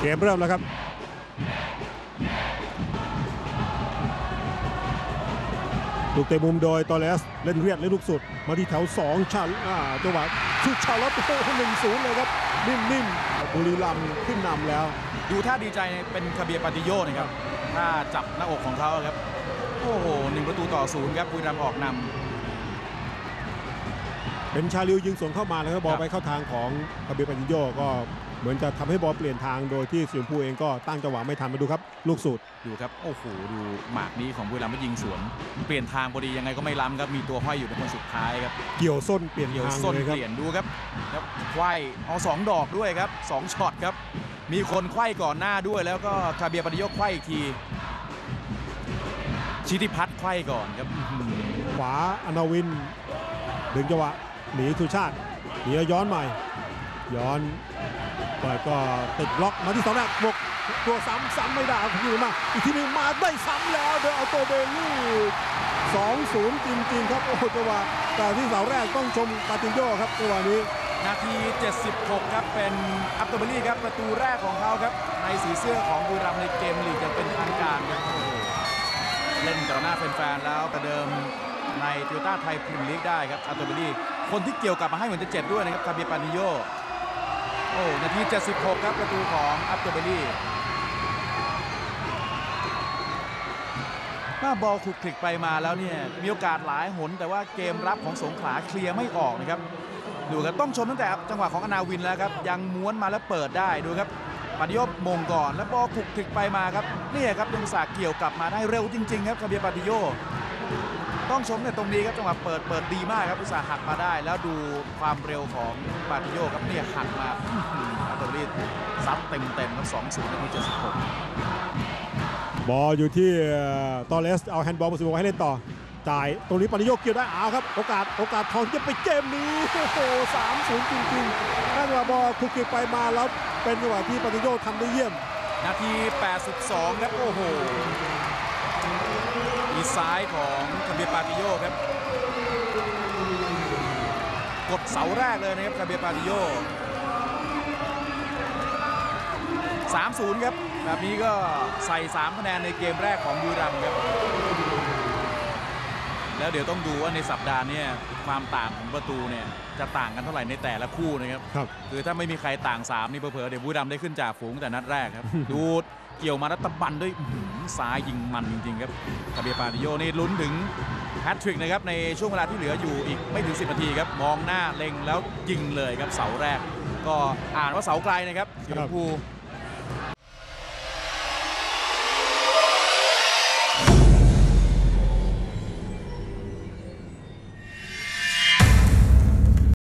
เกมเริ่มแล้วครับลูกเตะมุมโดยตอเลสเล่นเวียดเล่นลูกสุด มาที่แถว2ชันอ่าจังหวะชุดชาร์ลอตโอ้โหหนึ่งศูนย์เลยครับ นิ่มๆบุรีรัมย์ขึ้นนำแล้ว ดูท่าดีใจเป็นคาเบียร์ปาติโยนะครับถ้าจับหน้าอกของเขาครับ โอ้โหหนึ่งประตูต่อศูนย์ครับบุรีรัมย์ออกนเป็นชาลิวยิงสวนเข้ามาแล้วก็บอลครับไปเข้าทางของคาเบียปัญโยก็ เหมือนจะทำให้บอลเปลี่ยนทางโดยที่เสียงพูเองก็ตั้งจังหวะไม่ทันมาดูครับลูกสุดำดูครับโอ้โหดูหมากนี้ของบุรีรัมย์ไม่ยิงสวนเปลี่ยนทางพอดียังไงก็ไม่ล้ำครับมีตัวห้อยอยู่เป็นคนสุดท้ายครับเกี่ยวส้นเปลี่ยนเดี่ยวทางส้นเลยครับเปลี่ยนดูครับครับไขว้เอาสองดอกด้วยครับสองช็อตครับ มีคนไขว้ก่อนหน้าด้วย แล้วก็คาเบียร์ปาติโยไขว้อีกที ชิติพัฒน์ไขว้ก่อนครับอื้อหือขวาอนาวินดึงจังหวะหนีสุชาติหนีแล้วย้อนใหม่ ย้อน เปิดก็ติดล็อกมาที่เสองแรกบวกตัวซ้ำซ้ำไม่ได้เอาคืนมาอีกทีหนึงมาได้ซ้ำแล้วโดยเอาตัวเบลลี่สองศูนย์จริงๆครับโอ้โหจังหวะแต่ที่เสาแรกต้องชมปาตินโยครับจังหวะนี้นาที 76 ครับ เป็นอัปโตเบอรี่ครับ ประตูแรกของเขาครับ ในสีเสื้อของบุรีรัมย์ในเกมลีกอย่างเป็นทางการครับโอ้โหเล่นกับหน้าแฟนๆแล้วประเดิมในโตโยต้าไทยพรีเมียร์ลีกได้ครับอัปโตเบอรี่คนที่เกี่ยวกลับมาให้เหมือนจะเจ็บด้วยนะครับคาเบียร์ปานิโย โอ้นาที 76 ครับประตูของอัปโตเบอรี่หน้าบอลคลุกคลิกไปมาแล้วเนี่ยมีโอกาสหลายหน แต่ว่าเกมรับของสงขลาเคลียร์ไม่ออกนะครับ ดูครับต้องชมตั้งแต่จังหวะของอนาวินแล้วครับ ยังม้วนมาแล้วเปิดได้ดูครับปฏิยบมงก่อนแล้วบอลคลุกคลิกไปมาครับนี่ครับยังสากเกี่ยวกลับมาได้เร็วจริง ๆ ครับคาเบียปาติโย ต้องชมเนี่ยตรงนี้ครับจังหวะเปิดเปิดดีมากครับอุตสาห์หักมาได้ แล้วดูความเร็วของปาติโยครับเนี่ยหักมาอื้อหืออัลโตรีซัดเต็มเต็มๆครับ2-0นาที76บอลอยู่ที่ตอเลสเอาแฮนด์บอลมาสิบให้เล่นต่อจ่ายตรงนี้ปานิโยเกี่ยวได้เอาครับ โอกาสโอกาสทองที่จะไปเกมนี้โอ้โหสามศูนย์จริงๆถ้าจังหวะบอลคลุกคลิกไปมาแล้วเป็นจังหวะที่ปานิโยทำได้เยี่ยม นาที 82 ครับโอ้โหีซ้ายของคาเบียปาติโยครับ กดเสาแรกเลยนะครับคาเบียปาติโย3-0 ครับ แบบนี้ก็ใส่ 3 คะแนนในเกมแรกของบุรีรัมย์ครับ แล้วเดี๋ยวต้องดูว่าในสัปดาห์เนี้ความต่างของประตูเนี่ยจะต่างกันเท่าไหร่ในแต่ละคู่นะครับครับคือถ้าไม่มีใครต่าง3นี่เผลอๆเดี๋ยวบุรีรัมย์ได้ขึ้นจากฝูงแต่นัดแรกครับ ดูเกี่ยวมาแล้วตะบันด้วยอื้อหือซ้ายยิงมันจริงๆครับคาเบียปาติโยนี่ลุ้นถึงแฮตทริกนะครับในช่วงเวลาที่เหลืออยู่อีกไม่ถึง 10นาทีครับมองหน้าเล็งแล้วยิงเลยครับเสาแรก ก็อ่านว่าเสาไกลนะครับสีชมพูครับ